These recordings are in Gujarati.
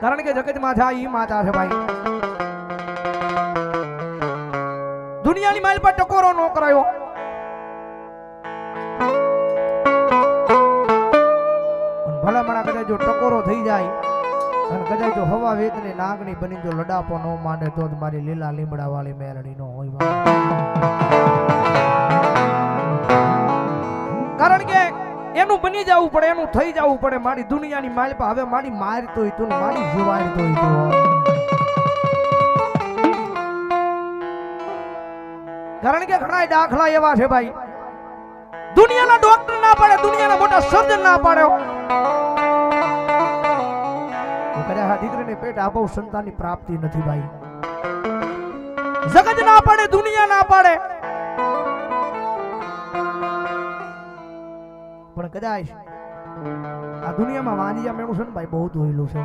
કારણ કે જગત માતા ઈ માતા છે ભાઈ. દુનિયાની માઇલ પર ટકોરો નો કરાયો. અને કદાચ જો ટકોરો થઈ જાય, અને કદાચ જો હવા વેતની નાગણી બની જો લડાપો ન માંડે, તો જ મારી લીલા લીમડા વાળી મેરડી નો હોય. કારણ કે એનું બની જવું પડે, એનું થઈ જવું પડે. મારી દુનિયાની માલ હવે મારી મારતો તું મારી જીવાડતો તું કારણ કે ઘણા દાખલા એવા છે ભાઈ. દુનિયાના ડોક્ટર ના પાડે, દુનિયાના મોટા સર્જન ના પાડે. આ દીકરીને પેટ આપો, સંતાનની પ્રાપ્તિ નથી ભાઈ. જગત ના પાડે, દુનિયા ના પાડે. પણ કદાચ આ દુનિયામાં વાંજિયા મેળવું છે ને ભાઈ બહુ ધોયેલું છે.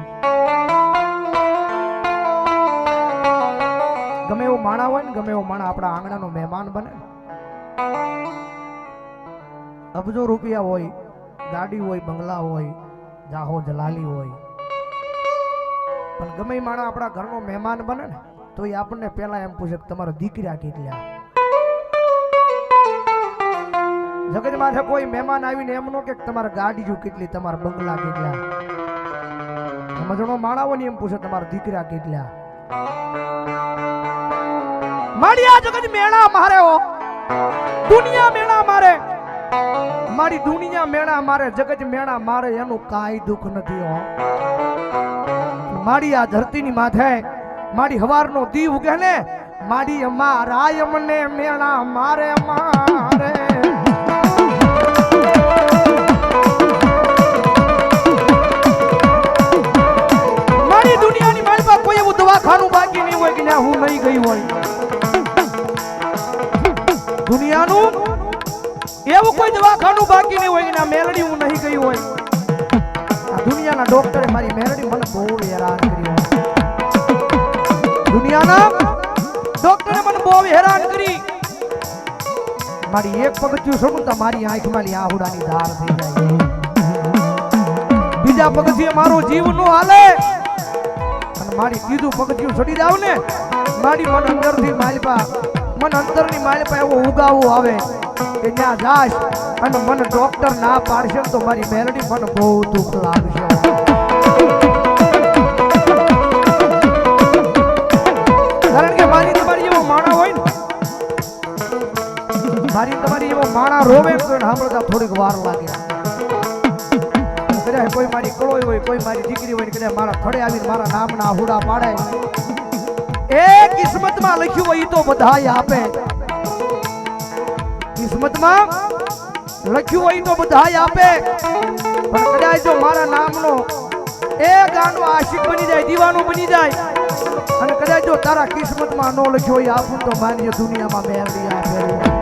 ગમે એવો માણા હોય ને, ગમે એવો માણા આપણા આંગણાનો મહેમાન બને. અબજો રૂપિયા હોય, ગાડી હોય, બંગલા હોય, જાહો જલાલી હોય. પણ ગમે એ માણા આપણા ઘરનો મહેમાન બને ને, તો એ આપણને પહેલા એમ પૂછે કે તમારા દીકરા કેટલા? જગત માથે કોઈ મહેમાન આવીને એમનો કે તમારા ગાડી જો કેટલી, તમારા બંગલા કેટલા? સમજણો માણાઓને એમ પૂછે, તમારા દીકરા કેટલા? આ જગત મેળા મારે દુનિયા મેળા મારે. મારી દુનિયા મેળા મારે, જગત મેળા મારે, એનું કાંઈ દુઃખ નથી હો. મારી આ ધરતીની માથે, મારી હવારનો દીવ ઉગે ને, મારી મારા મને મેળા મારે, મારી. ડોક્ટરે મારી મેરડી મને બહુ હેરાન કર્યો. દુનિયાના ડોક્ટરે મને બહુ હેરાન કરી. મારી એક પગથિયું છોડું તો મારી આંખમાં આહુડાની ધાર થઈ જાય. બીજા પગથિયે મારો જીવ નો હાલે. અને મારી ત્રીજું પગથિયું છોડી જાવ ને, મારી મન અંદરથી માલપા, મન અંદરની માલપા એવો ઉગાવો આવે કે ત્યાં જાશ અને મને ડોક્ટર ના પાડશે તો મારી મેલડી મને બહુ દુઃખ લાગશે. માણા રોવે સાંભળતા થોડીક વાર લાગે કોઈ મારી કળોય હોય, કોઈ મારી દીકરી હોય કદાચ મારા થડે આવીને મારા નામના હુડા પાડે એ કિસ્મતમાં લખ્યું હોય તો બધાય આપે. કિસ્મતમાં લખ્યું હોય તો બધાય આપે. પણ કદાચ જો મારા નામનો એ ગાંડો આશિક બની જાય, દીવાનો બની જાય, અને કદાચ જો તારા કિસ્મતમાં ન લખ્યો હોય આપું તો માની દુનિયામાં મેળવી આપે.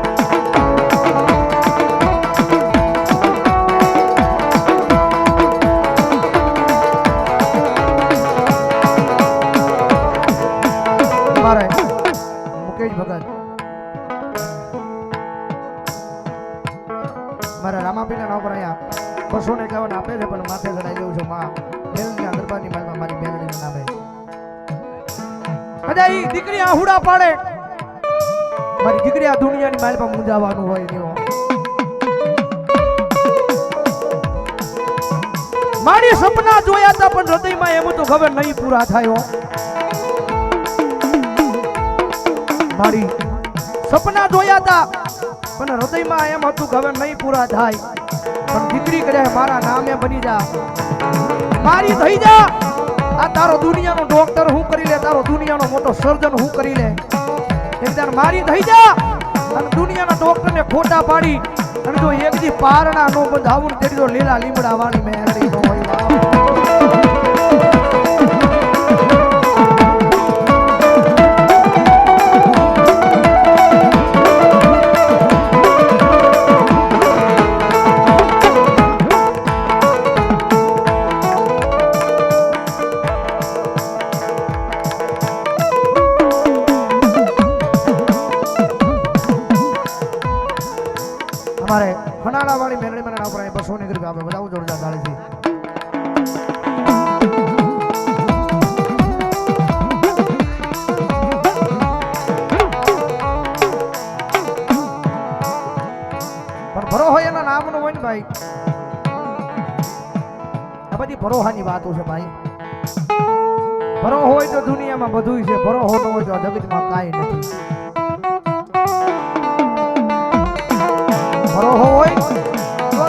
દીકરી આહુડા પાડે. મારી દીકરી આ દુનિયાની માલમાં મૂંઝાવાનું હોય એવો. મારી સપના જોયા હતા પણ હૃદયમાં એમ તો ખબર નહીં પૂરા થયો. મારી સપના જોયા હતા પણ હૃદયમાં એમ હતું ખબર નહીં પૂરા થાય. પણ દીકરી કરે મારા નામે બની જા. મારી થઈ જા. આ તારો દુનિયાનો ડોક્ટર હું કરી લે, તારો દુનિયાનો મોટો સર્જન હું કરી લે. એકદમ મારી થઈ જા. અને દુનિયાના ડોક્ટરને ખોટા પાડી. અને જો એક દી પારણા નો બંધાવું તેડી જો લીલા લીમડા વાળી મેરડી ભરોહાની વાતો છે ભાઈ. ભરો હોય તો દુનિયામાં બધું છે ભરો હોતો હોય તો જગતમાં કાંઈ નથી. હોય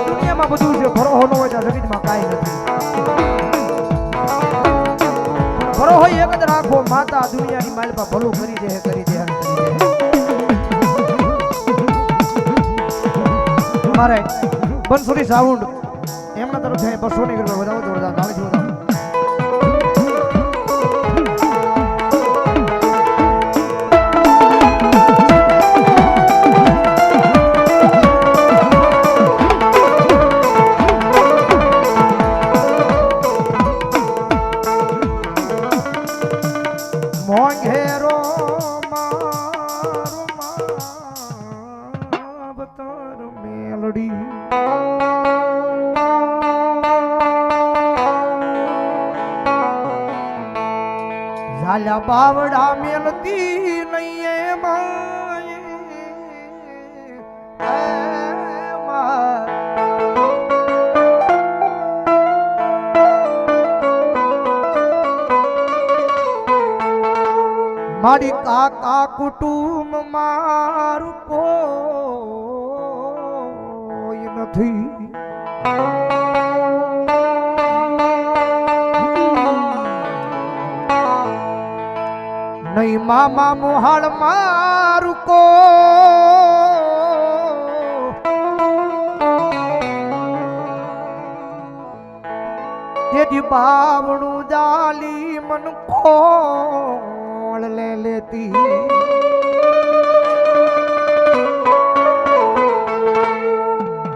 દુનિયામાં બધું છે ભરો ન હોય તો જગતમાં કાંઈ નથી. ભરો હોય રાખો, માતા દુનિયાની માલપા ભલું કરી દે કરી દે મારે બંસુરી સાઉન્ડ એમના તરફથી બસો ની કૃપા વધાવો જોરદાર. ઝાલા બાવડા મેલતી નહીં માય. મારી કાકા કુટુંબ મારું કોઈ નથી. નહીં મામા મોહાળ મારું કો. તેથી બાવણું જાલી મન ખોળ લે લેતી.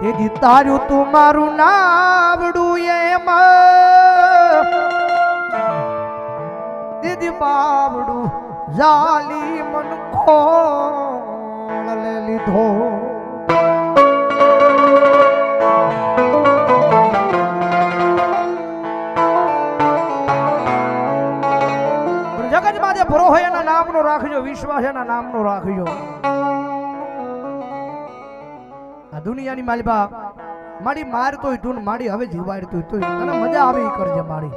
જેથી તારું તું મારું નાવડું એમાં. દીદી બાવડું જાલી મન ખોળ લીધો જગતમાં જે ભરો હોય એના નામનો રાખજો, વિશ્વાસ એના નામનો રાખજો. આ દુનિયાની માલિબા મારી મારતોય તું મારી હવે જીવાડતું તોય તને મજા આવી કરજે મારી.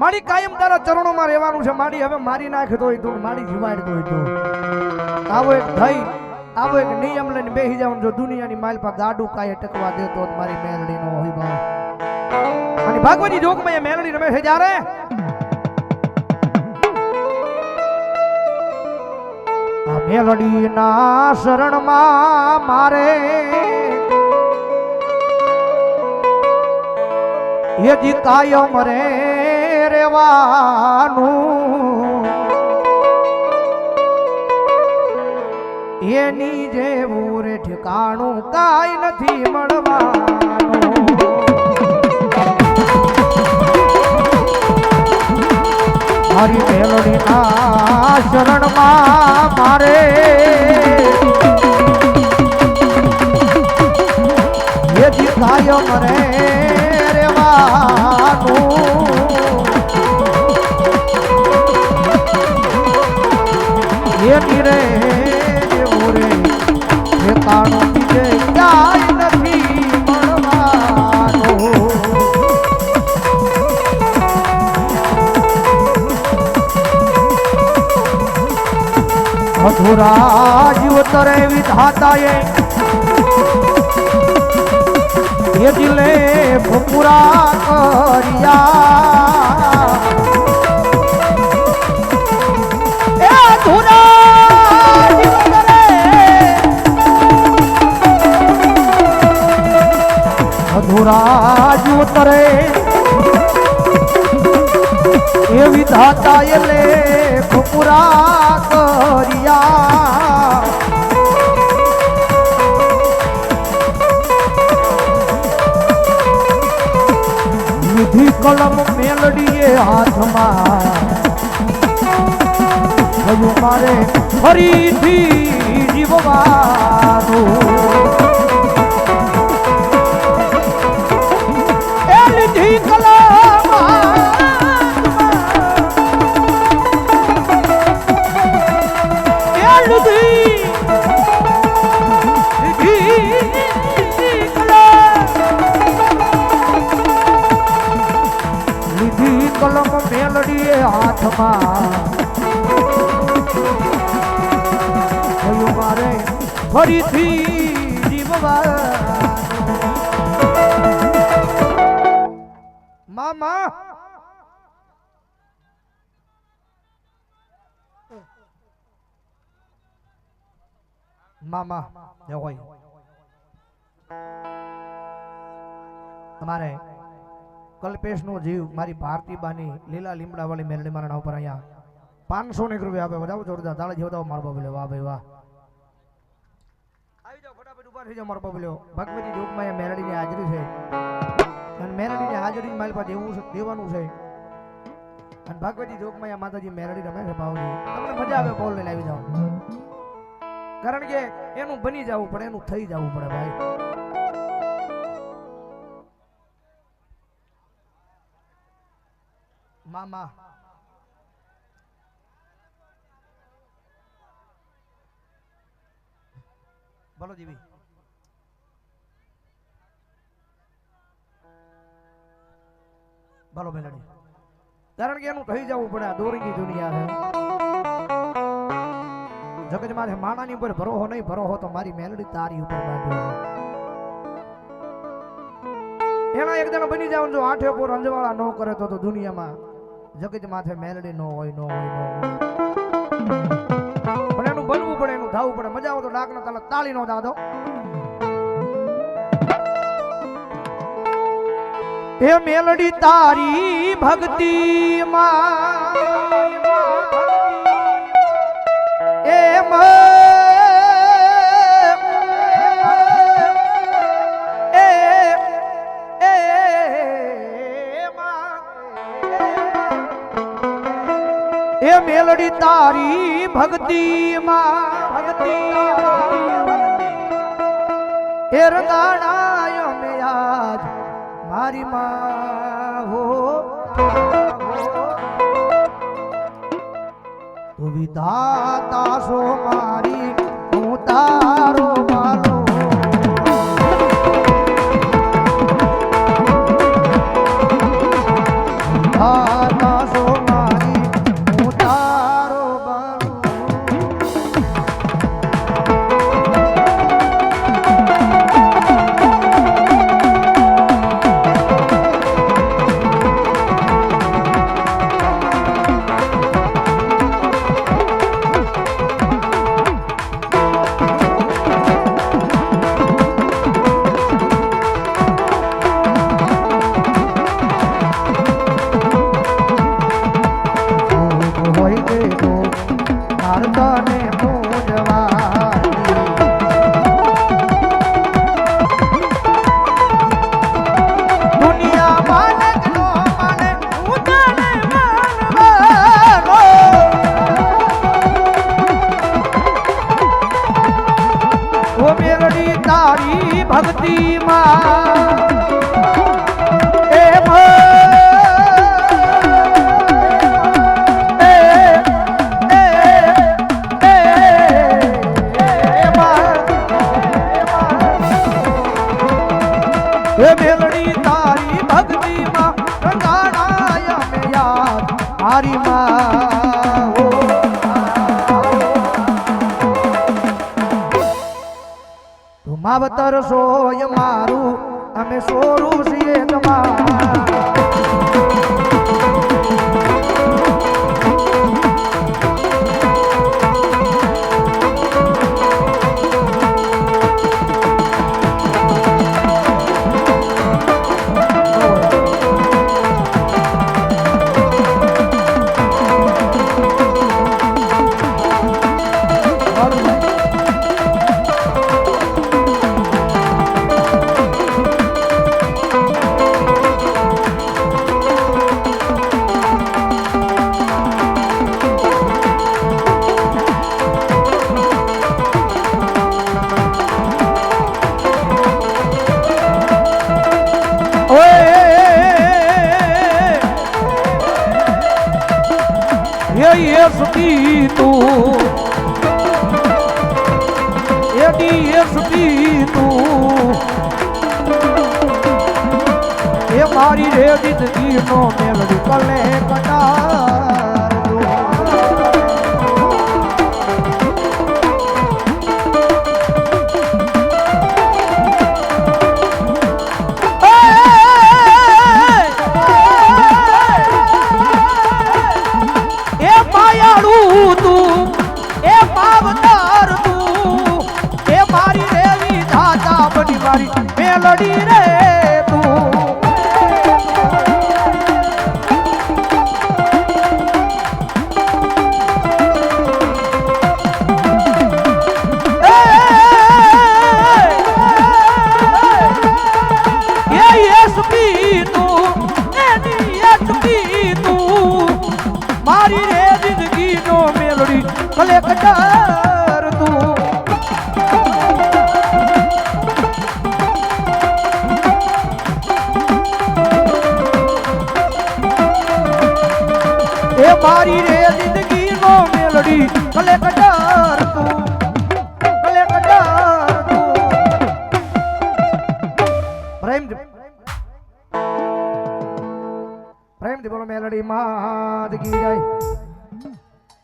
મારી કાયમ તારા ચરણોમાં રહેવાનું છે. મારી હવે મારી નાખે તોય તું, મારી મારી જીવાડતોય તું. આવો એક થઈ આવો એક નિયમ લઈને બેસી જવાનું જો દુનિયાની માલપા ગાડું કાંઈ ટકવા દે મારી મેલડી નો હોય બા અને ભાગવતી જોગમાં એ મેલડી રમે છે જ્યારે? આ મેલડીના શરણમાં મારે એ જી કાયમ રે. રેવાનું એની જેવું રે ઠેકાણું કાંઈ નથી મળવાનું. મારી મેલડીના શરણમાં મારે એથી કાયમ રે રેવાનું એની રે જેવું રે ઠેકાણું બીજે જીવતરે વિધાતાએ એ દિલે ભપુરા કર્યા. એ વિધાતાએ લે ભૂપુરા કર્યા. વિધિ કલમ મેલડીએ હાથમાં. હજુ મારે ફરીથી જીવવાનું. લીધી મેલડી હાથમાં. મારે ફરીથી જીવવા? મામા! મામા હોય. તમારે કલ્પેશનો જીવ, મારી ભારતીબાની લીલા લીમડાવાળી મેરડી મારા ઉપર અહીંયા પાંચસો ને એક રૂપિયા આપે. બતાવો જોરદાર તાળા જેવો તાવો મારો બાબલ્યો. વાહ ભાઈ, વાહ. આવી જાઓ, ફટાફટ ઊભા થઈ જાઓ મારો બાબલ્યો. ભગવતી જોગમાં એ મેરડીની હાજરી છે. અને મેરડીની હાજરી મારી પાસે એવું છે, દેવાનું છે. અને ભગવતી જોગમાં માતાજી મેરડી રમે છે ભાવજી તમને મજા આવે બોલ લઈને આવી જાઓ. કારણ કે એનું બની જવું પડે, એનું થઈ જવું પડે, ભાઈ. મામા બોલો જીવી બોલો મેલડી કારણ કે એનું કહી જવું પડે, આ દોરીની દુનિયા છે. જગત મારે માણાની ઉપર ભરોહો નહીં, ભરોહો તો મારી મેલડી તારી ઉપર એના એક જણા બની જાવ જો આઠે પોર અંજવાળા ન કરે તો દુનિયામાં જગત માથે મેલડી નો હોય નો હોય, નો પણ એનું બનવું પડે, એનું ધાવવું પડે. મજા આવે તો ડાક ના તાલા તાળી નો દાદો એ મેલડી તારી ભક્તિ માં એ એ એ મેલડી તારી ભક્તિ માં ભક્તિ એ રંગાણાય મે આજ મારી માં હો વિધાતા સો મારી મેલડી, તારી ભક્તિ માં રંગાણાય મે યાદ. મારી માં. માવતર સોય મારું, અમે સોરું છીએ તમારા. એ સતી તું એડી એ સતી તું એ મારી રે જિંદગીનો મેલડી કલે કટાર મારી મેલડી રે તું મારી રે જિંદગીનો મેલડી કલેક્ટર એ મારી રે જિંદગીનો મેલડી કલેક્ટર